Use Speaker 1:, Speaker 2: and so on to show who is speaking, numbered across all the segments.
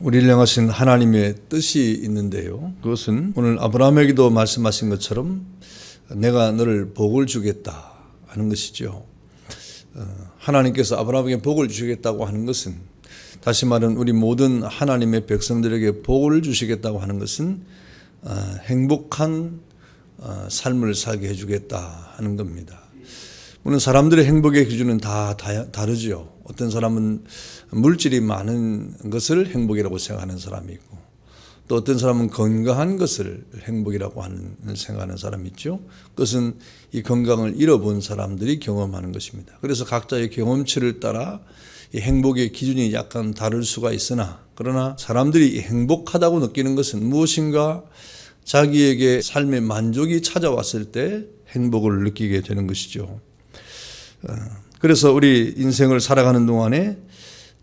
Speaker 1: 우리를 향하신 하나님의 뜻이 있는데요. 그것은 오늘 아브라함에게도 말씀하신 것처럼 내가 너를 복을 주겠다 하는 것이죠. 어, 하나님께서 아브라함에게 복을 주시겠다고 하는 것은 다시 말하면 우리 모든 하나님의 백성들에게 복을 주시겠다고 하는 것은 어, 행복한 어, 삶을 살게 해주겠다 하는 겁니다. 물론 사람들의 행복의 기준은 다, 다 다르죠. 어떤 사람은 물질이 많은 것을 행복이라고 생각하는 사람이 있고 또 어떤 사람은 건강한 것을 행복이라고 하는 생각하는 사람이 있죠. 그것은 이 건강을 잃어본 사람들이 경험하는 것입니다. 그래서 각자의 경험치를 따라 이 행복의 기준이 약간 다를 수가 있으나 그러나 사람들이 행복하다고 느끼는 것은 무엇인가 자기에게 삶의 만족이 찾아왔을 때 행복을 느끼게 되는 것이죠. 어, 그래서 우리 인생을 살아가는 동안에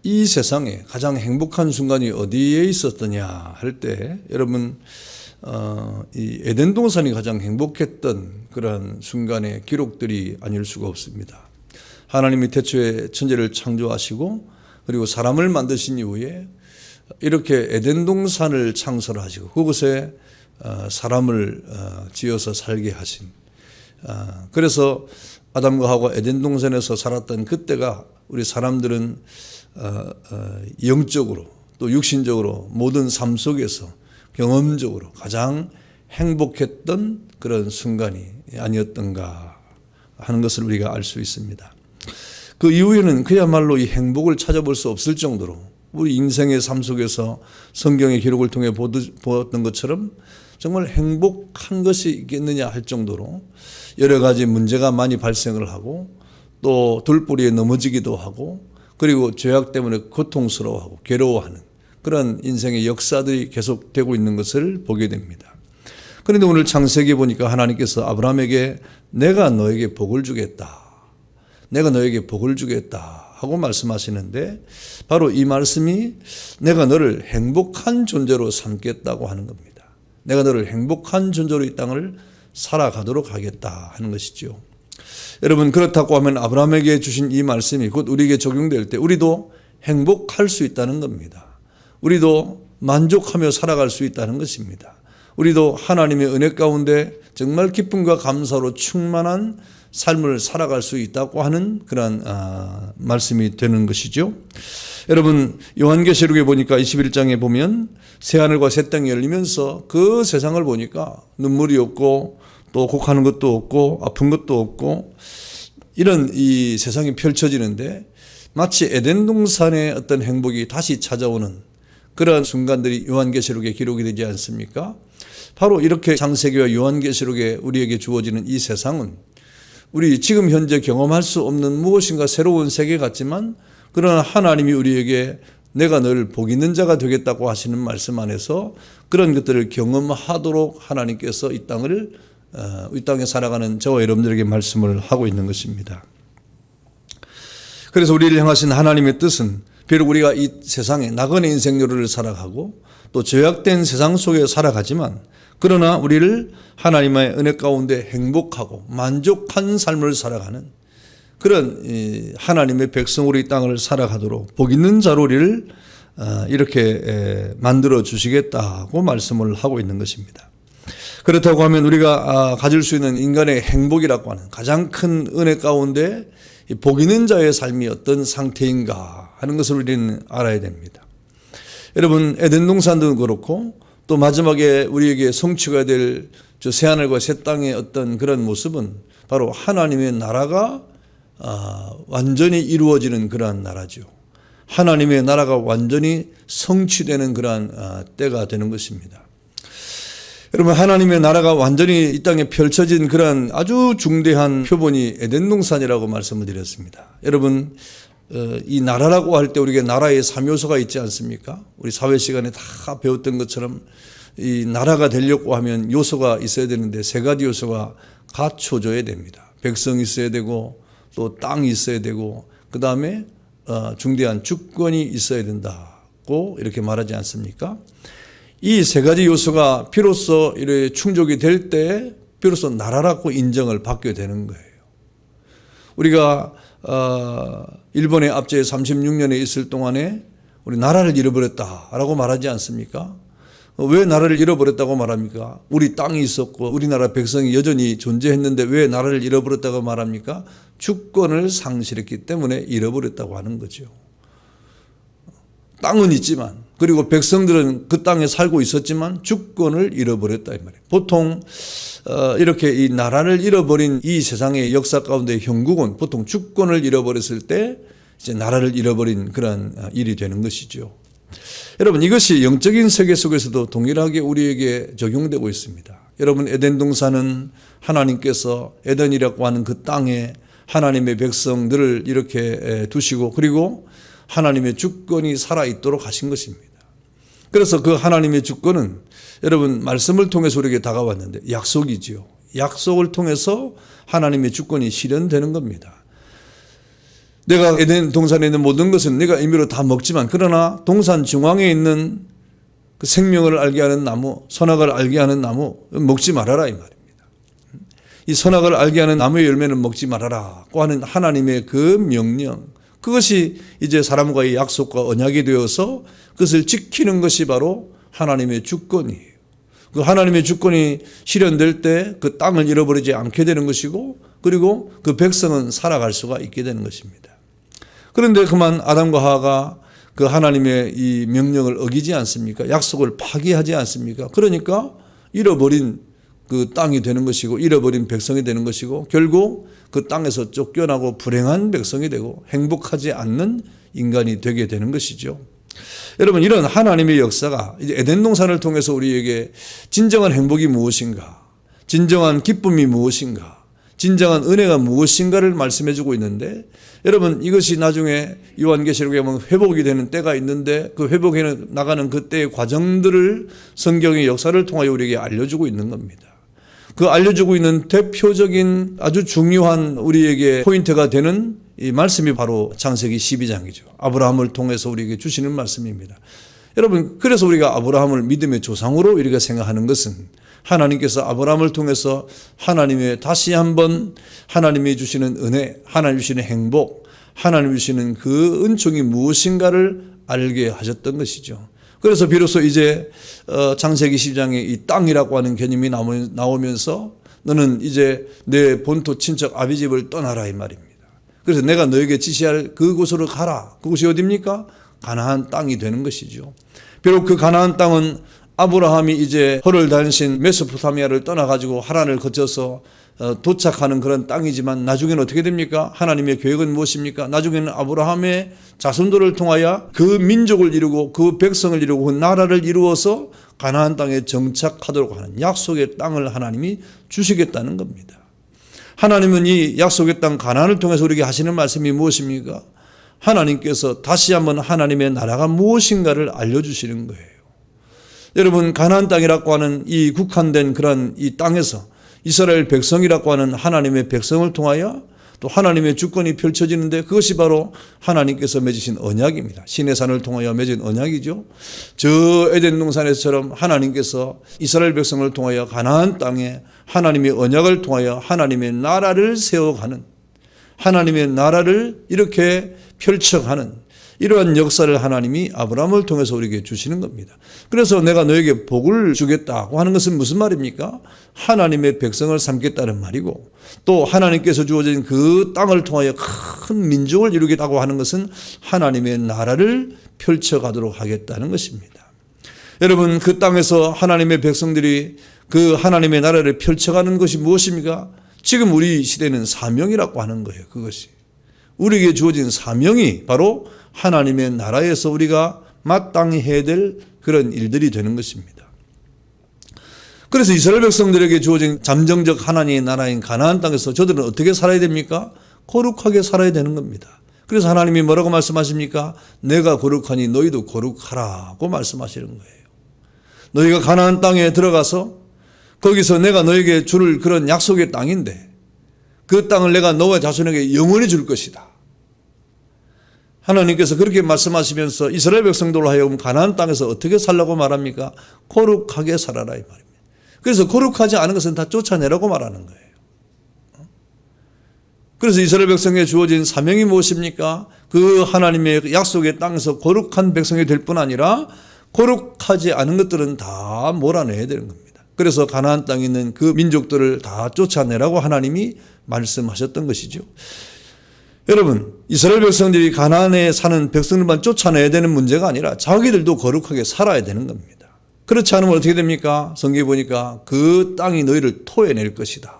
Speaker 1: 이 세상에 가장 행복한 순간이 어디에 있었더냐 할 때 여러분 어, 이 에덴 동산이 가장 행복했던 그러한 순간의 기록들이 아닐 수가 없습니다. 하나님이 태초에 천지를 창조하시고 그리고 사람을 만드신 이후에 이렇게 에덴 동산을 창설하시고 그곳에 어, 사람을 어, 지어서 살게 하신 어, 그래서 아담과 하와 에덴 동산에서 살았던 그때가 우리 사람들은 영적으로 또 육신적으로 모든 삶 속에서 경험적으로 가장 행복했던 그런 순간이 아니었던가 하는 것을 우리가 알 수 있습니다. 그 이후에는 그야말로 이 행복을 찾아볼 수 없을 정도로 우리 인생의 삶 속에서 성경의 기록을 통해 보았던 것처럼 정말 행복한 것이 있겠느냐 할 정도로 여러 가지 문제가 많이 발생을 하고 또 돌뿌리에 넘어지기도 하고 그리고 죄악 때문에 고통스러워하고 괴로워하는 그런 인생의 역사들이 계속되고 있는 것을 보게 됩니다. 그런데 오늘 창세기 보니까 하나님께서 아브라함에게 내가 너에게 복을 주겠다. 내가 너에게 복을 주겠다. 하고 말씀하시는데 바로 이 말씀이 내가 너를 행복한 존재로 삼겠다고 하는 겁니다. 내가 너를 행복한 존재로 이 땅을 살아가도록 하겠다 하는 것이죠. 여러분 그렇다고 하면 아브라함에게 주신 이 말씀이 곧 우리에게 적용될 때 우리도 행복할 수 있다는 겁니다. 우리도 만족하며 살아갈 수 있다는 것입니다. 우리도 하나님의 은혜 가운데 정말 기쁨과 감사로 충만한 삶을 살아갈 수 있다고 하는 그러한 아, 말씀이 되는 것이죠. 여러분 요한계시록에 보니까 21장에 보면 새 하늘과 새 땅이 열리면서 그 세상을 보니까 눈물이 없고 또 곡하는 것도 없고 아픈 것도 없고 이런 이 세상이 펼쳐지는데 마치 에덴 동산의 어떤 행복이 다시 찾아오는 그러한 순간들이 요한계시록에 기록이 되지 않습니까? 바로 이렇게 장세기와 요한계시록에 우리에게 주어지는 이 세상은 우리 지금 현재 경험할 수 없는 무엇인가 새로운 세계 같지만 그러나 하나님이 우리에게 내가 늘복 있는 자가 되겠다고 하시는 말씀 안에서 그런 것들을 경험하도록 하나님께서 이 땅을 어, 이 땅에 살아가는 저와 여러분들에게 말씀을 하고 있는 것입니다. 그래서 우리를 향하신 하나님의 뜻은 비록 우리가 이 세상에 나그네 인생요를 살아가고 또 죄악된 세상 속에 살아가지만 그러나 우리를 하나님의 은혜 가운데 행복하고 만족한 삶을 살아가는 그런 하나님의 백성으로 이 땅을 살아가도록 복 있는 자로 우리를 어, 이렇게 만들어 주시겠다고 말씀을 하고 있는 것입니다. 그렇다고 하면 우리가 아, 가질 수 있는 인간의 행복이라고 하는 가장 큰 은혜 가운데 복 있는 자의 삶이 어떤 상태인가 하는 것을 우리는 알아야 됩니다. 여러분 에덴 동산도 그렇고 또 마지막에 우리에게 성취가 될 저 새하늘과 새 땅의 어떤 그런 모습은 바로 하나님의 나라가 아, 완전히 이루어지는 그러한 나라죠. 하나님의 나라가 완전히 성취되는 그러한 아, 때가 되는 것입니다. 여러분 하나님의 나라가 완전히 이 땅에 펼쳐진 그러한 아주 중대한 표본이 에덴 동산이라고 말씀을 드렸습니다. 여러분 어, 이 나라라고 할 때 우리가 나라의 3요소가 있지 않습니까? 우리 사회 시간에 다 배웠던 것처럼 이 나라가 되려고 하면 요소가 있어야 되는데 세 가지 요소가 갖춰져야 됩니다. 백성이 있어야 되고 또 땅이 있어야 되고 그 다음에 어, 중대한 주권이 있어야 된다고 이렇게 말하지 않습니까? 이 세 가지 요소가 비로소 이래 충족이 될 때 비로소 나라라고 인정을 받게 되는 거예요. 우리가 어, 일본의 압제에 36년에 있을 동안에 우리 나라를 잃어버렸다라고 말하지 않습니까? 어, 왜 나라를 잃어버렸다고 말합니까? 우리 땅이 있었고 우리나라 백성이 여전히 존재했는데 왜 나라를 잃어버렸다고 말합니까? 주권을 상실했기 때문에 잃어버렸다고 하는 거죠. 땅은 있지만 그리고 백성들은 그 땅에 살고 있었지만 주권을 잃어버렸다 이 말이에요. 보통 어, 이렇게 이 나라를 잃어버린 이 세상의 역사 가운데 형국은 보통 주권을 잃어버렸을 때 이제 나라를 잃어버린 그런 어, 일이 되는 것이죠. 여러분 이것이 영적인 세계 속에서도 동일하게 우리에게 적용되고 있습니다. 여러분 에덴 동산은 하나님께서 에덴이라고 하는 그 땅에 하나님의 백성들을 이렇게 두시고 그리고 하나님의 주권이 살아 있도록 하신 것입니다. 그래서 그 하나님의 주권은 여러분 말씀을 통해서 우리에게 다가왔는데 약속이지요. 약속을 통해서 하나님의 주권이 실현되는 겁니다. 내가 에덴 동산에 있는 모든 것은 내가 임의로 다 먹지만 그러나 동산 중앙에 있는 그 생명을 알게 하는 나무, 선악을 알게 하는 나무 먹지 말아라 이 말입니다. 이 선악을 알게 하는 나무의 열매는 먹지 말아라고 하는 하나님의 그 명령 그것이 이제 사람과의 약속과 언약이 되어서 그것을 지키는 것이 바로 하나님의 주권이에요. 그 하나님의 주권이 실현될 때 그 땅을 잃어버리지 않게 되는 것이고 그리고 그 백성은 살아갈 수가 있게 되는 것입니다. 그런데 그만 아담과 하와가 그 하나님의 이 명령을 어기지 않습니까? 약속을 파기하지 않습니까? 그러니까 잃어버린 그 땅이 되는 것이고 잃어버린 백성이 되는 것이고 결국 그 땅에서 쫓겨나고 불행한 백성이 되고 행복하지 않는 인간이 되게 되는 것이죠. 여러분 이런 하나님의 역사가 이제 에덴 동산을 통해서 우리에게 진정한 행복이 무엇인가, 진정한 기쁨이 무엇인가, 진정한 은혜가 무엇인가를 말씀해 주고 있는데 여러분 이것이 나중에 요한계시록에 보면 회복이 되는 때가 있는데 그 회복해 나가는 그때의 과정들을 성경의 역사를 통하여 우리에게 알려주고 있는 겁니다. 그 알려주고 있는 대표적인 아주 중요한 우리에게 포인트가 되는 이 말씀이 바로 창세기 12장이죠. 아브라함을 통해서 우리에게 주시는 말씀입니다. 여러분, 그래서 우리가 아브라함을 믿음의 조상으로 우리가 생각하는 것은 하나님께서 아브라함을 통해서 하나님의 다시 한번 하나님이 주시는 은혜, 하나님 주시는 행복, 하나님 주시는 그 은총이 무엇인가를 알게 하셨던 것이죠. 그래서 비로소 이제 어, 창세기 10장에 이 땅이라고 하는 개념이 나오면서 너는 이제 내 본토 친척 아비 집을 떠나라 이 말입니다. 그래서 내가 너에게 지시할 그곳으로 가라. 그곳이 어디입니까? 가나안 땅이 되는 것이죠. 비록 그 가나안 땅은 아브라함이 이제 허를 단신 메소포타미아를 떠나 가지고 하란을 거쳐서 어, 도착하는 그런 땅이지만 나중에는 어떻게 됩니까? 하나님의 계획은 무엇입니까? 나중에는 아브라함의 자손들을 통하여 그 민족을 이루고 그 백성을 이루고 그 나라를 이루어서 가나안 땅에 정착하도록 하는 약속의 땅을 하나님이 주시겠다는 겁니다. 하나님은 이 약속의 땅 가나안을 통해서 우리에게 하시는 말씀이 무엇입니까? 하나님께서 다시 한번 하나님의 나라가 무엇인가를 알려주시는 거예요. 여러분 가나안 땅이라고 하는 이 국한된 그런 이 땅에서 이스라엘 백성이라고 하는 하나님의 백성을 통하여 또 하나님의 주권이 펼쳐지는데 그것이 바로 하나님께서 맺으신 언약입니다. 신의 산을 통하여 맺은 언약이죠. 저 에덴 동산에서처럼 하나님께서 이스라엘 백성을 통하여 가나안 땅에 하나님의 언약을 통하여 하나님의 나라를 세워가는 하나님의 나라를 이렇게 펼쳐가는 이러한 역사를 하나님이 아브라함을 통해서 우리에게 주시는 겁니다. 그래서 내가 너에게 복을 주겠다고 하는 것은 무슨 말입니까? 하나님의 백성을 삼겠다는 말이고 또 하나님께서 주어진 그 땅을 통하여 큰 민족을 이루겠다고 하는 것은 하나님의 나라를 펼쳐가도록 하겠다는 것입니다. 여러분 그 땅에서 하나님의 백성들이 그 하나님의 나라를 펼쳐가는 것이 무엇입니까? 지금 우리 시대는 사명이라고 하는 거예요. 그것이. 우리에게 주어진 사명이 바로 하나님의 나라에서 우리가 마땅히 해야 될 그런 일들이 되는 것입니다. 그래서 이스라엘 백성들에게 주어진 잠정적 하나님의 나라인 가나안 땅에서 저들은 어떻게 살아야 됩니까? 거룩하게 살아야 되는 겁니다. 그래서 하나님이 뭐라고 말씀하십니까? 내가 거룩하니 너희도 거룩하라고 말씀하시는 거예요. 너희가 가나안 땅에 들어가서 거기서 내가 너에게 줄 그런 약속의 땅인데 그 땅을 내가 너와 자손에게 영원히 줄 것이다. 하나님께서 그렇게 말씀하시면서 이스라엘 백성들로 하여금 가나안 땅에서 어떻게 살라고 말합니까? 거룩하게 살아라 이 말입니다. 그래서 거룩하지 않은 것은 다 쫓아내라고 말하는 거예요. 그래서 이스라엘 백성에 주어진 사명이 무엇입니까? 그 하나님의 약속의 땅에서 거룩한 백성이 될 뿐 아니라 거룩하지 않은 것들은 다 몰아내야 되는 겁니다. 그래서 가나안 땅에 있는 그 민족들을 다 쫓아내라고 하나님이 말씀하셨던 것이죠. 여러분, 이스라엘 백성들이 가나안에 사는 백성들만 쫓아내야 되는 문제가 아니라 자기들도 거룩하게 살아야 되는 겁니다. 그렇지 않으면 어떻게 됩니까? 성경에 보니까 그 땅이 너희를 토해낼 것이다.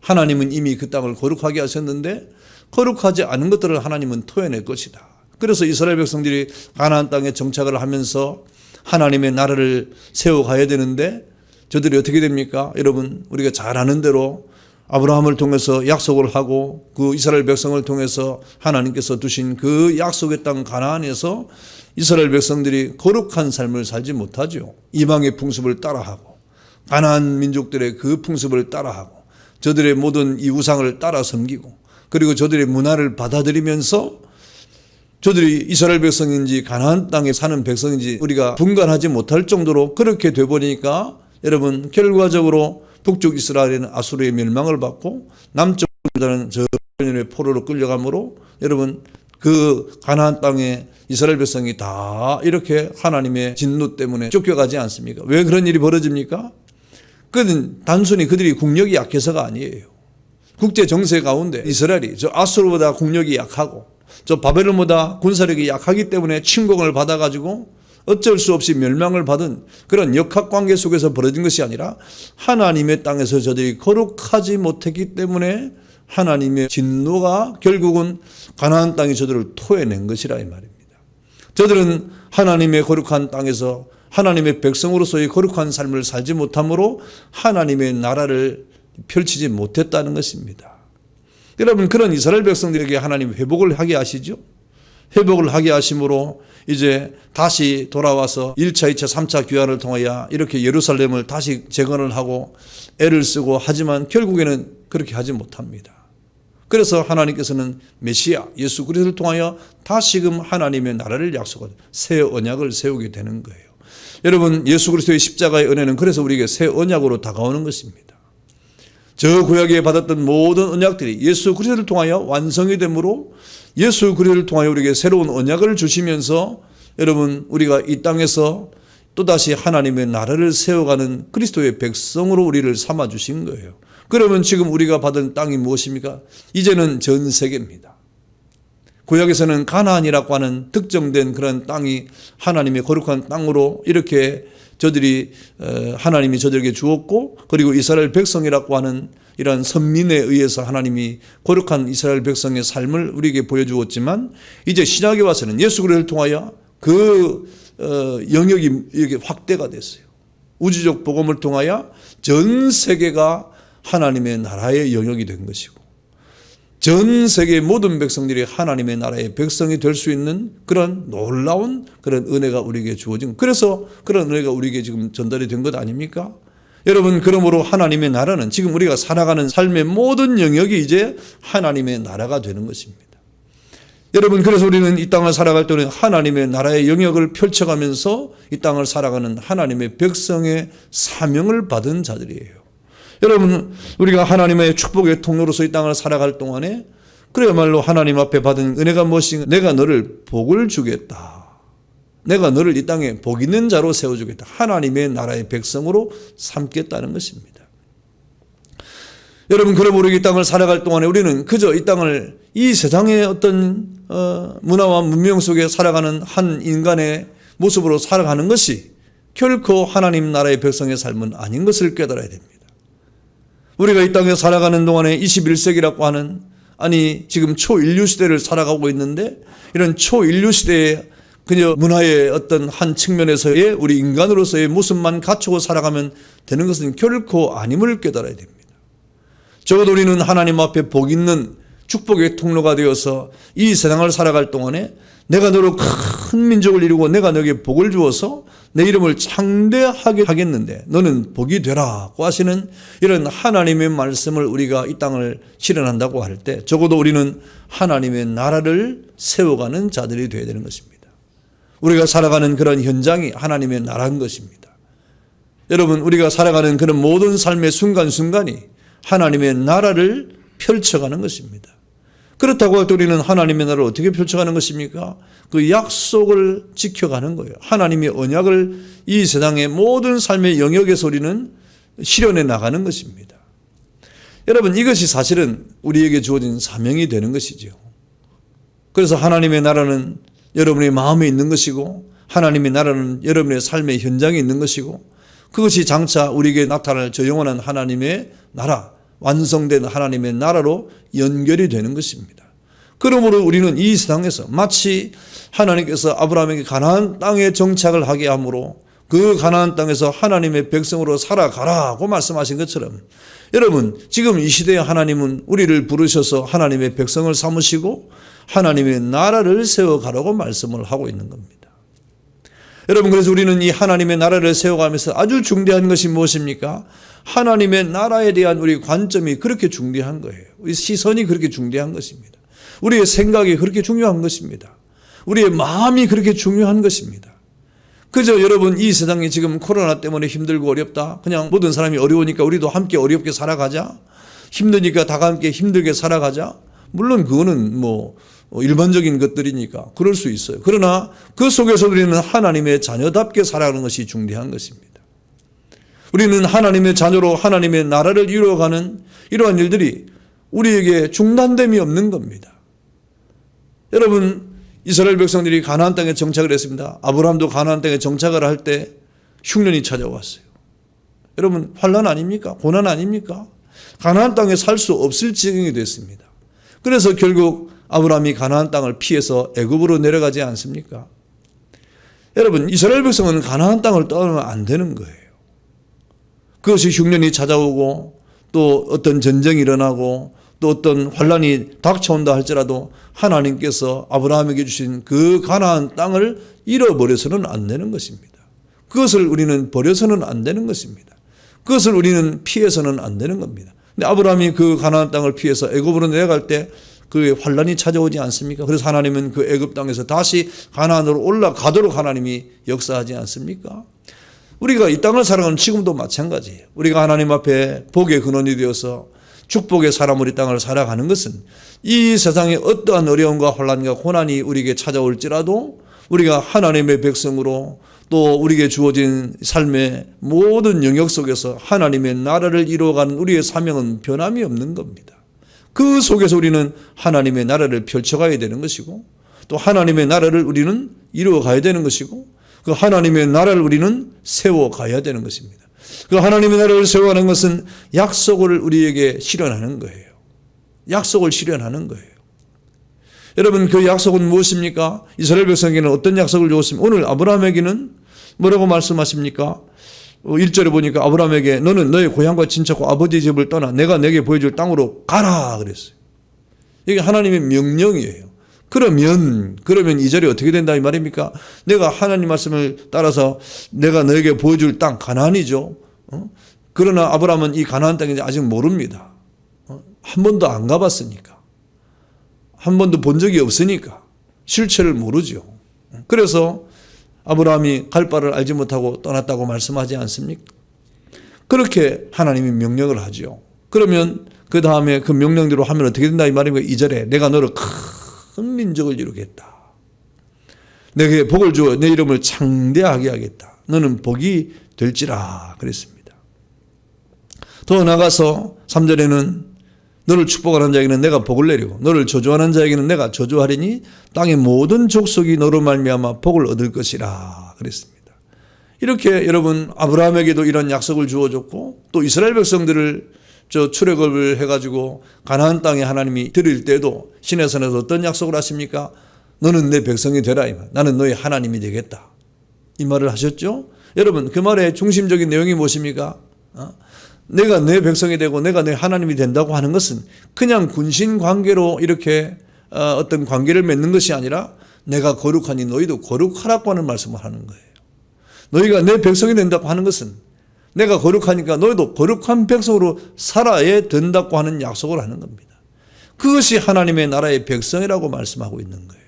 Speaker 1: 하나님은 이미 그 땅을 거룩하게 하셨는데 거룩하지 않은 것들을 하나님은 토해낼 것이다. 그래서 이스라엘 백성들이 가나안 땅에 정착을 하면서 하나님의 나라를 세워가야 되는데 저들이 어떻게 됩니까? 여러분 우리가 잘 아는 대로 아브라함을 통해서 약속을 하고 그 이스라엘 백성을 통해서 하나님께서 두신 그 약속의 땅 가나안에서 이스라엘 백성들이 거룩한 삶을 살지 못하죠. 이방의 풍습을 따라하고 가나안 민족들의 그 풍습을 따라하고 저들의 모든 이 우상을 따라 섬기고 그리고 저들의 문화를 받아들이면서 저들이 이스라엘 백성인지 가나안 땅에 사는 백성인지 우리가 분간하지 못할 정도로 그렇게 돼 버리니까 여러분 결과적으로 북쪽 이스라엘은 아수르의 멸망을 받고 남쪽 유다는 저의 포로로 끌려가므로 여러분 그 가나안 땅에 이스라엘 백성이 다 이렇게 하나님의 진노 때문에 쫓겨가지 않습니까? 왜 그런 일이 벌어집니까? 그는 단순히 그들이 국력이 약해서가 아니에요. 국제 정세 가운데 이스라엘이 저 아수르보다 국력이 약하고 저 바벨론보다 군사력이 약하기 때문에 침공을 받아가지고 어쩔 수 없이 멸망을 받은 그런 역학 관계 속에서 벌어진 것이 아니라 하나님의 땅에서 저들이 거룩하지 못했기 때문에 하나님의 진노가 결국은 가나안 땅에 저들을 토해낸 것이라 이 말입니다. 저들은 하나님의 거룩한 땅에서 하나님의 백성으로서의 거룩한 삶을 살지 못함으로 하나님의 나라를 펼치지 못했다는 것입니다. 여러분 그런 이스라엘 백성들에게 하나님 회복을 하게 하시죠. 회복을 하게 하심으로 이제 다시 돌아와서 1차, 2차, 3차 귀환을 통하여 이렇게 예루살렘을 다시 재건을 하고 애를 쓰고 하지만 결국에는 그렇게 하지 못합니다. 그래서 하나님께서는 메시아 예수 그리스도를 통하여 다시금 하나님의 나라를 약속한 새 언약을 세우게 되는 거예요. 여러분 예수 그리스도의 십자가의 은혜는 그래서 우리에게 새 언약으로 다가오는 것입니다. 저 구약에 받았던 모든 언약들이 예수 그리스도를 통하여 완성이 되므로 예수 그리스도를 통하여 우리에게 새로운 언약을 주시면서 여러분 우리가 이 땅에서 또다시 하나님의 나라를 세워가는 그리스도의 백성으로 우리를 삼아 주신 거예요. 그러면 지금 우리가 받은 땅이 무엇입니까? 이제는 전 세계입니다. 구약에서는 가나안이라고 하는 특정된 그런 땅이 하나님의 거룩한 땅으로 이렇게 저들이 어, 하나님이 저들에게 주었고 그리고 이스라엘 백성이라고 하는 이러한 선민에 의해서 하나님이 거룩한 이스라엘 백성의 삶을 우리에게 보여주었지만 이제 신약에 와서는 예수 그리스도를 통하여 그 어, 영역이 이렇게 확대가 됐어요. 우주적 복음을 통하여 전 세계가 하나님의 나라의 영역이 된 것이고 전 세계 모든 백성들이 하나님의 나라의 백성이 될 수 있는 그런 놀라운 그런 은혜가 우리에게 주어진 그래서 그런 은혜가 우리에게 지금 전달이 된 것 아닙니까? 여러분 그러므로 하나님의 나라는 지금 우리가 살아가는 삶의 모든 영역이 이제 하나님의 나라가 되는 것입니다. 여러분 그래서 우리는 이 땅을 살아갈 때는 하나님의 나라의 영역을 펼쳐가면서 이 땅을 살아가는 하나님의 백성의 사명을 받은 자들이에요. 여러분 우리가 하나님의 축복의 통로로서 이 땅을 살아갈 동안에 그래야말로 하나님 앞에 받은 은혜가 무엇인가 내가 너를 복을 주겠다. 내가 너를 이 땅에 복 있는 자로 세워주겠다. 하나님의 나라의 백성으로 삼겠다는 것입니다. 여러분, 우리 이 땅을 살아갈 동안에 우리는 그저 이 땅을 이 세상의 어떤 어, 문화와 문명 속에 살아가는 한 인간의 모습으로 살아가는 것이 결코 하나님 나라의 백성의 삶은 아닌 것을 깨달아야 됩니다. 우리가 이 땅에 살아가는 동안에 21세기라고 하는 아니 지금 초인류 시대를 살아가고 있는데 이런 초인류 시대에 그저 문화의 어떤 한 측면에서의 우리 인간으로서의 모습만 갖추고 살아가면 되는 것은 결코 아님을 깨달아야 됩니다. 적어도 우리는 하나님 앞에 복 있는 축복의 통로가 되어서 이 세상을 살아갈 동안에 내가 너로 큰 민족을 이루고 내가 너에게 복을 주어서 내 이름을 창대하게 하겠는데 너는 복이 되라고 하시는 이런 하나님의 말씀을 우리가 이 땅을 실현한다고 할 때 적어도 우리는 하나님의 나라를 세워가는 자들이 되어야 되는 것입니다. 우리가 살아가는 그런 현장이 하나님의 나라인 것입니다. 여러분 우리가 살아가는 그런 모든 삶의 순간순간이 하나님의 나라를 펼쳐가는 것입니다. 그렇다고 할때 우리는 하나님의 나라를 어떻게 펼쳐가는 것입니까? 그 약속을 지켜가는 거예요. 하나님의 언약을 이 세상의 모든 삶의 영역에서 우리는 실현해 나가는 것입니다. 여러분 이것이 사실은 우리에게 주어진 사명이 되는 것이죠. 그래서 하나님의 나라는 여러분의 마음에 있는 것이고 하나님의 나라는 여러분의 삶의 현장에 있는 것이고 그것이 장차 우리에게 나타날 저 영원한 하나님의 나라, 완성된 하나님의 나라로 연결이 되는 것입니다. 그러므로 우리는 이 세상에서 마치 하나님께서 아브라함에게 가나안 땅에 정착을 하게 함으로 그 가나안 땅에서 하나님의 백성으로 살아가라고 말씀하신 것처럼 여러분 지금 이 시대에 하나님은 우리를 부르셔서 하나님의 백성을 삼으시고 하나님의 나라를 세워가라고 말씀을 하고 있는 겁니다. 여러분 그래서 우리는 이 하나님의 나라를 세워가면서 아주 중대한 것이 무엇입니까? 하나님의 나라에 대한 우리 관점이 그렇게 중대한 거예요. 우리 시선이 그렇게 중대한 것입니다. 우리의 생각이 그렇게 중요한 것입니다. 우리의 마음이 그렇게 중요한 것입니다. 그저 여러분 이 세상이 지금 코로나 때문에 힘들고 어렵다. 그냥 모든 사람이 어려우니까 우리도 함께 어렵게 살아가자. 힘드니까 다 함께 힘들게 살아가자. 물론 그거는 뭐 일반적인 것들이니까 그럴 수 있어요. 그러나 그 속에서 우리는 하나님의 자녀답게 살아가는 것이 중대한 것입니다. 우리는 하나님의 자녀로 하나님의 나라를 이루어가는 이러한 일들이 우리에게 중단됨이 없는 겁니다. 여러분 이스라엘 백성들이 가나안 땅에 정착을 했습니다. 아브라함도 가나안 땅에 정착을 할 때 흉년이 찾아왔어요. 여러분 환란 아닙니까? 고난 아닙니까? 가나안 땅에 살 수 없을 지경이 됐습니다. 그래서 결국 아브라함이 가나안 땅을 피해서 애굽으로 내려가지 않습니까? 여러분 이스라엘 백성은 가나안 땅을 떠나면 안 되는 거예요. 그것이 흉년이 찾아오고 또 어떤 전쟁이 일어나고 또 어떤 환란이 닥쳐온다 할지라도 하나님께서 아브라함에게 주신 그 가나안 땅을 잃어버려서는 안 되는 것입니다. 그것을 우리는 버려서는 안 되는 것입니다. 그것을 우리는 피해서는 안 되는 겁니다. 근데 아브라함이 그 가나안 땅을 피해서 애굽으로 내려갈 때 그 환란이 찾아오지 않습니까? 그래서 하나님은 그 애굽 땅에서 다시 가나안으로 올라가도록 하나님이 역사하지 않습니까? 우리가 이 땅을 살아가는 지금도 마찬가지예요. 우리가 하나님 앞에 복의 근원이 되어서 축복의 사람으로 이 땅을 살아가는 것은 이 세상에 어떠한 어려움과 환란과 고난이 우리에게 찾아올지라도 우리가 하나님의 백성으로 또 우리에게 주어진 삶의 모든 영역 속에서 하나님의 나라를 이루어가는 우리의 사명은 변함이 없는 겁니다. 그 속에서 우리는 하나님의 나라를 펼쳐가야 되는 것이고 또 하나님의 나라를 우리는 이루어가야 되는 것이고 그 하나님의 나라를 우리는 세워가야 되는 것입니다. 그 하나님의 나라를 세워가는 것은 약속을 우리에게 실현하는 거예요. 약속을 실현하는 거예요. 여러분 그 약속은 무엇입니까? 이스라엘 백성에게는 어떤 약속을 주었습니까? 오늘 아브라함에게는 뭐라고 말씀하십니까? 1절에 보니까 아브라함에게 너는 너의 고향과 친척과 아버지 집을 떠나 내가 내게 보여줄 땅으로 가라 그랬어요. 이게 하나님의 명령이에요. 그러면 그러면 이 절이 어떻게 된다 이 말입니까? 내가 하나님 말씀을 따라서 내가 너에게 보여줄 땅 가나안이죠. 어? 그러나 아브라함은 이 가나안 땅인지 아직 모릅니다. 어? 한 번도 안 가봤으니까. 한 번도 본 적이 없으니까 실체를 모르죠. 그래서 아브라함이 갈 바를 알지 못하고 떠났다고 말씀하지 않습니까? 그렇게 하나님이 명령을 하죠. 그러면 그 다음에 그 명령대로 하면 어떻게 된다 이 말입니까? 2절에 내가 너를 큰 민족을 이루겠다. 내게 복을 주어 내 이름을 창대하게 하겠다. 너는 복이 될지라 그랬습니다. 더 나가서 3절에는 너를 축복하는 자에게는 내가 복을 내리고 너를 저주하는 자에게는 내가 저주하리니 땅의 모든 족속이 너로 말미암아 복을 얻을 것이라 그랬습니다. 이렇게 여러분 아브라함에게도 이런 약속을 주어 줬고 또 이스라엘 백성들을 저 출애굽을 해 가지고 가나안 땅에 하나님이 드릴 때도 신의 산에서 어떤 약속을 하십니까? 너는 내 백성이 되라 이 말. 나는 너의 하나님이 되겠다. 이 말을 하셨죠? 여러분 그 말의 중심적인 내용이 무엇입니까? 어? 내가 내 백성이 되고 내가 내 하나님이 된다고 하는 것은 그냥 군신 관계로 이렇게 어, 어떤 관계를 맺는 것이 아니라 내가 거룩하니 너희도 거룩하라고 하는 말씀을 하는 거예요. 너희가 내 백성이 된다고 하는 것은 내가 거룩하니까 너희도 거룩한 백성으로 살아야 된다고 하는 약속을 하는 겁니다. 그것이 하나님의 나라의 백성이라고 말씀하고 있는 거예요.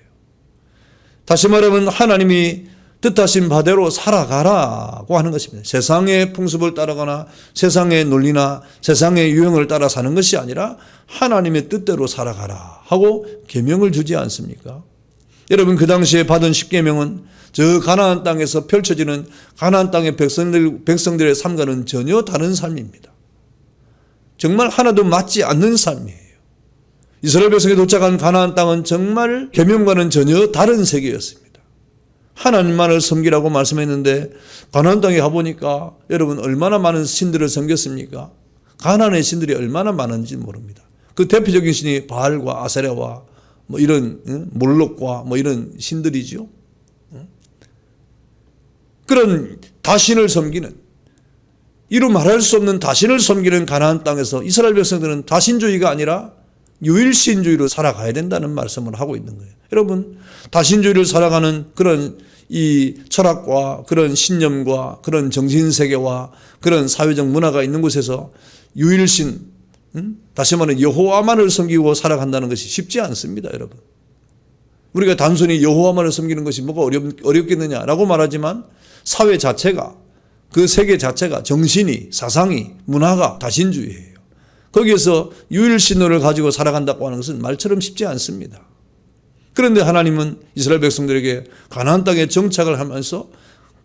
Speaker 1: 다시 말하면 하나님이 뜻하신 바대로 살아가라고 하는 것입니다. 세상의 풍습을 따라가나 세상의 논리나 세상의 유형을 따라 사는 것이 아니라 하나님의 뜻대로 살아가라 하고 계명을 주지 않습니까? 여러분 그 당시에 받은 십계명은 저 가나안 땅에서 펼쳐지는 가나안 땅의 백성들 백성들의 삶과는 전혀 다른 삶입니다. 정말 하나도 맞지 않는 삶이에요. 이스라엘 백성이 도착한 가나안 땅은 정말 계명과는 전혀 다른 세계였습니다. 하나님만을 섬기라고 말씀했는데 가나안 땅에 가보니까 여러분 얼마나 많은 신들을 섬겼습니까? 가나안의 신들이 얼마나 많은지 모릅니다. 그 대표적인 신이 바알과 아세라와 뭐 이런 응? 몰록과 뭐 이런 신들이죠. 응? 그런 다신을 섬기는 이루 말할 수 없는 다신을 섬기는 가나안 땅에서 이스라엘 백성들은 다신주의가 아니라 유일신주의로 살아가야 된다는 말씀을 하고 있는 거예요. 여러분, 다신주의를 살아가는 그런 이 철학과 그런 신념과 그런 정신세계와 그런 사회적 문화가 있는 곳에서 유일신, 음? 다시 말하면 여호와만을 섬기고 살아간다는 것이 쉽지 않습니다, 여러분. 우리가 단순히 여호와만을 섬기는 것이 뭐가 어렵, 어렵겠느냐라고 말하지만 사회 자체가 그 세계 자체가 정신이 사상이 문화가 다신주의예요. 거기에서 유일신호를 가지고 살아간다고 하는 것은 말처럼 쉽지 않습니다. 그런데 하나님은 이스라엘 백성들에게 가나안 땅에 정착을 하면서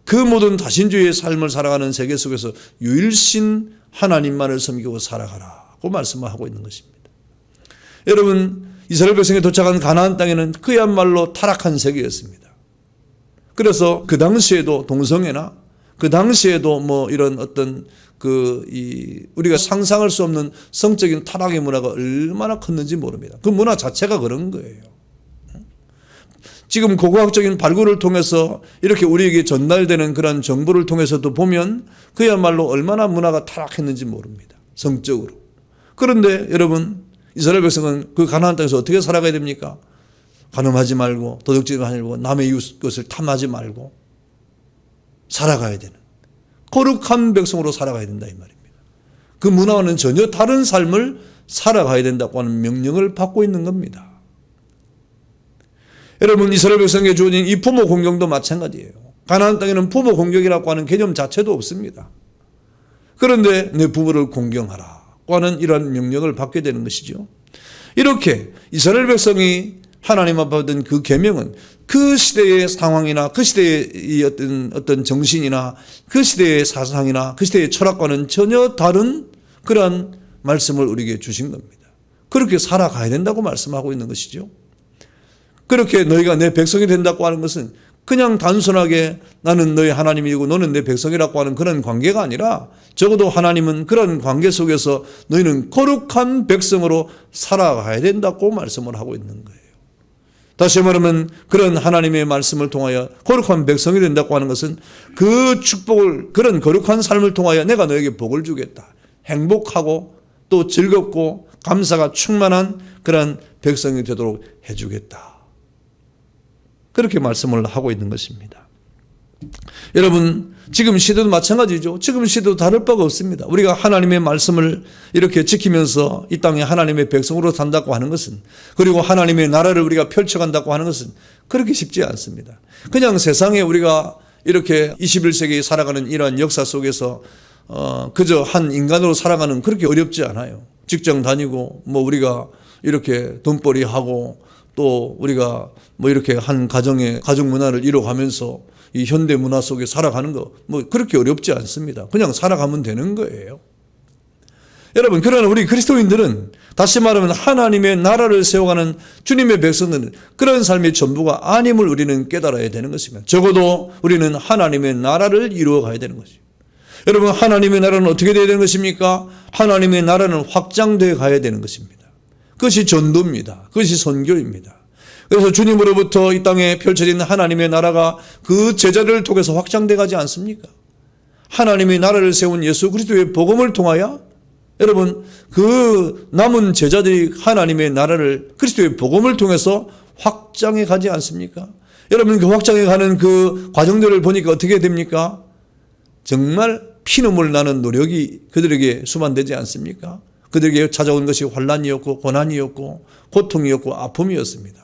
Speaker 1: 그 모든 다신주의의 삶을 살아가는 세계 속에서 유일신 하나님만을 섬기고 살아가라고 말씀을 하고 있는 것입니다. 여러분 이스라엘 백성이 도착한 가나안 땅에는 그야말로 타락한 세계였습니다. 그래서 그 당시에도 동성애나 그 당시에도 뭐 이런 어떤 그, 이, 우리가 상상할 수 없는 성적인 타락의 문화가 얼마나 컸는지 모릅니다. 그 문화 자체가 그런 거예요. 지금 고고학적인 발굴을 통해서 이렇게 우리에게 전달되는 그런 정보를 통해서도 보면 그야말로 얼마나 문화가 타락했는지 모릅니다. 성적으로. 그런데 여러분, 이스라엘 백성은 그 가나안 땅에서 어떻게 살아가야 됩니까? 가늠하지 말고 도둑질하지 말고 남의 이웃 것을 탐하지 말고 살아가야 되는 거룩한 백성으로 살아가야 된다 이 말입니다. 그 문화와는 전혀 다른 삶을 살아가야 된다고 하는 명령을 받고 있는 겁니다. 여러분 이스라엘 백성에게 주어진 이 부모 공경도 마찬가지예요. 가나안 땅에는 부모 공경이라고 하는 개념 자체도 없습니다. 그런데 내 부모를 공경하라고 하는 이러한 명령을 받게 되는 것이죠. 이렇게 이스라엘 백성이 하나님 앞에 받은 그 계명은 그 시대의 상황이나 그 시대의 어떤 어떤 정신이나 그 시대의 사상이나 그 시대의 철학과는 전혀 다른 그러한 말씀을 우리에게 주신 겁니다. 그렇게 살아가야 된다고 말씀하고 있는 것이죠. 그렇게 너희가 내 백성이 된다고 하는 것은 그냥 단순하게 나는 너희 하나님이고 너는 내 백성이라고 하는 그런 관계가 아니라 적어도 하나님은 그런 관계 속에서 너희는 거룩한 백성으로 살아가야 된다고 말씀을 하고 있는 거예요. 다시 말하면 그런 하나님의 말씀을 통하여 거룩한 백성이 된다고 하는 것은 그 축복을 그런 거룩한 삶을 통하여 내가 너에게 복을 주겠다. 행복하고 또 즐겁고 감사가 충만한 그런 백성이 되도록 해주겠다. 그렇게 말씀을 하고 있는 것입니다. 여러분, 지금 시대도 마찬가지죠. 지금 시대도 다를 바가 없습니다. 우리가 하나님의 말씀을 이렇게 지키면서 이 땅에 하나님의 백성으로 산다고 하는 것은 그리고 하나님의 나라를 우리가 펼쳐간다고 하는 것은 그렇게 쉽지 않습니다. 그냥 세상에 우리가 이렇게 21세기에 살아가는 이러한 역사 속에서 어, 그저 한 인간으로 살아가는 그렇게 어렵지 않아요. 직장 다니고 뭐 우리가 이렇게 돈벌이 하고 또 우리가 뭐 이렇게 한 가정의 가족 문화를 이뤄가면서 이 현대 문화 속에 살아가는 거 뭐 그렇게 어렵지 않습니다. 그냥 살아가면 되는 거예요. 여러분, 그러나 우리 그리스도인들은 다시 말하면 하나님의 나라를 세워가는 주님의 백성들은 그런 삶의 전부가 아님을 우리는 깨달아야 되는 것입니다. 적어도 우리는 하나님의 나라를 이루어 가야 되는 것이죠. 여러분, 하나님의 나라는 어떻게 되어야 되는 것입니까? 하나님의 나라는 확장되어 가야 되는 것입니다. 그것이 전도입니다. 그것이 선교입니다. 그래서 주님으로부터 이 땅에 펼쳐진 하나님의 나라가 그 제자를 통해서 확장돼 가지 않습니까? 하나님의 나라를 세운 예수 그리스도의 복음을 통하여 여러분 그 남은 제자들이 하나님의 나라를 그리스도의 복음을 통해서 확장해 가지 않습니까? 여러분 그 확장해 가는 그 과정들을 보니까 어떻게 됩니까? 정말 피눈물 나는 노력이 그들에게 수반되지 않습니까? 그들에게 찾아온 것이 환란이었고 고난이었고 고통이었고 아픔이었습니다.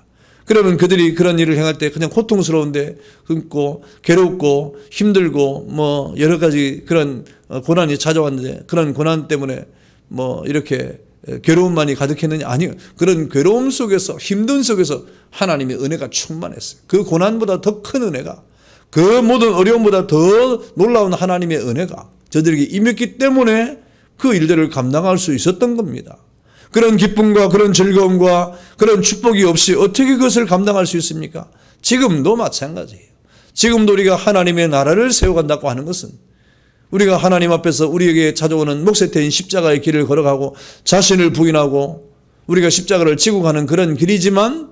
Speaker 1: 그러면 그들이 그런 일을 행할 때 그냥 고통스러운데 굶고 괴롭고 힘들고 뭐 여러 가지 그런 어, 고난이 찾아왔는데 그런 고난 때문에 뭐 이렇게 괴로움만이 가득했느냐? 아니요. 그런 괴로움 속에서 힘든 속에서 하나님의 은혜가 충만했어요. 그 고난보다 더 큰 은혜가 그 모든 어려움보다 더 놀라운 하나님의 은혜가 저들에게 임했기 때문에 그 일들을 감당할 수 있었던 겁니다. 그런 기쁨과 그런 즐거움과 그런 축복이 없이 어떻게 그것을 감당할 수 있습니까? 지금도 마찬가지예요. 지금도 우리가 하나님의 나라를 세워간다고 하는 것은 우리가 하나님 앞에서 우리에게 찾아오는 목세태인 십자가의 길을 걸어가고 자신을 부인하고 우리가 십자가를 지고 가는 그런 길이지만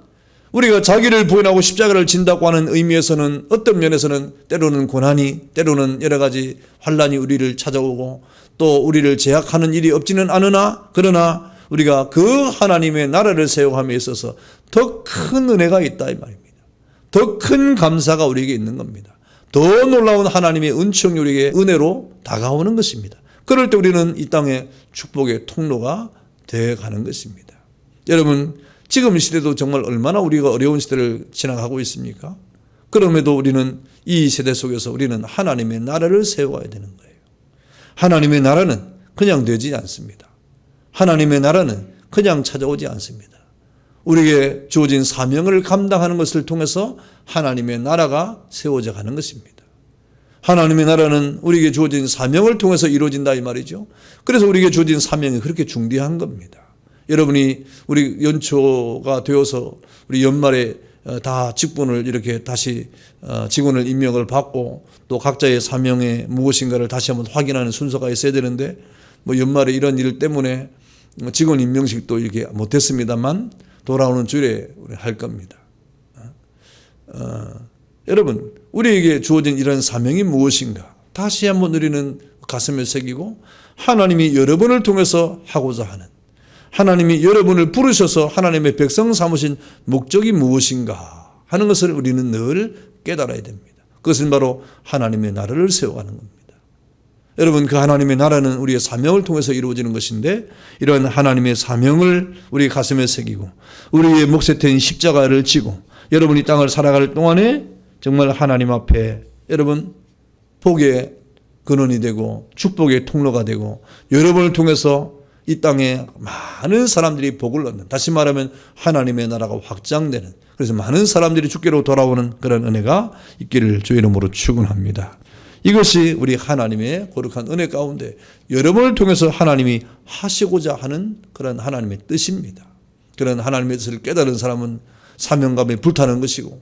Speaker 1: 우리가 자기를 부인하고 십자가를 진다고 하는 의미에서는 어떤 면에서는 때로는 고난이 때로는 여러 가지 환란이 우리를 찾아오고 또 우리를 제약하는 일이 없지는 않으나 그러나 우리가 그 하나님의 나라를 세워감에 있어서 더 큰 은혜가 있다 이 말입니다. 더 큰 감사가 우리에게 있는 겁니다. 더 놀라운 하나님의 은총이 우리에게 은혜로 다가오는 것입니다. 그럴 때 우리는 이 땅의 축복의 통로가 되어 가는 것입니다. 여러분 지금 시대도 정말 얼마나 우리가 어려운 시대를 지나가고 있습니까? 그럼에도 우리는 이 세대 속에서 우리는 하나님의 나라를 세워야 되는 거예요. 하나님의 나라는 그냥 되지 않습니다. 하나님의 나라는 그냥 찾아오지 않습니다. 우리에게 주어진 사명을 감당하는 것을 통해서 하나님의 나라가 세워져 가는 것입니다. 하나님의 나라는 우리에게 주어진 사명을 통해서 이루어진다 이 말이죠. 그래서 우리에게 주어진 사명이 그렇게 중대한 겁니다. 여러분이 우리 연초가 되어서 우리 연말에 어, 다 직분을 이렇게 다시 어, 직원을 임명을 받고 또 각자의 사명에 무엇인가를 다시 한번 확인하는 순서가 있어야 되는데 뭐 연말에 이런 일 때문에 뭐 직원 임명식도 이렇게 못했습니다만 돌아오는 주일에 우리 할 겁니다. 어, 여러분 우리에게 주어진 이런 사명이 무엇인가 다시 한번 우리는 가슴에 새기고 하나님이 여러분을 통해서 하고자 하는 하나님이 여러분을 부르셔서 하나님의 백성 삼으신 목적이 무엇인가 하는 것을 우리는 늘 깨달아야 됩니다. 그것은 바로 하나님의 나라를 세워가는 겁니다. 여러분 그 하나님의 나라는 우리의 사명을 통해서 이루어지는 것인데 이러한 하나님의 사명을 우리 가슴에 새기고 우리의 목세 태인 십자가를 지고 여러분이 땅을 살아갈 동안에 정말 하나님 앞에 여러분 복의 근원이 되고 축복의 통로가 되고 여러분을 통해서 이 땅에 많은 사람들이 복을 얻는 다시 말하면 하나님의 나라가 확장되는 그래서 많은 사람들이 주께로 돌아오는 그런 은혜가 있기를 주의 이름으로 축원합니다. 이것이 우리 하나님의 거룩한 은혜 가운데 여러분을 통해서 하나님이 하시고자 하는 그런 하나님의 뜻입니다. 그런 하나님의 뜻을 깨달은 사람은 사명감에 불타는 것이고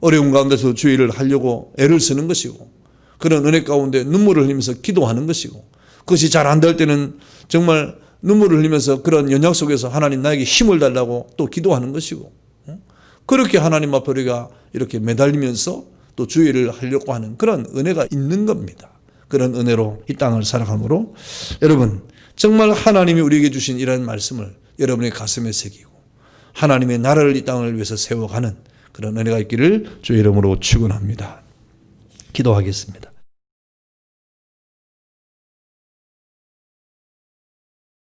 Speaker 1: 어려운 가운데서 주의를 하려고 애를 쓰는 것이고 그런 은혜 가운데 눈물을 흘리면서 기도하는 것이고 그것이 잘 안 될 때는 정말 눈물을 흘리면서 그런 연약 속에서 하나님 나에게 힘을 달라고 또 기도하는 것이고 그렇게 하나님 앞에 우리가 이렇게 매달리면서 또 주의를 하려고 하는 그런 은혜가 있는 겁니다. 그런 은혜로 이 땅을 살아감으로 여러분 정말 하나님이 우리에게 주신 이런 말씀을 여러분의 가슴에 새기고 하나님의 나라를 이 땅을 위해서 세워가는 그런 은혜가 있기를 주의 이름으로 축원합니다. 기도하겠습니다.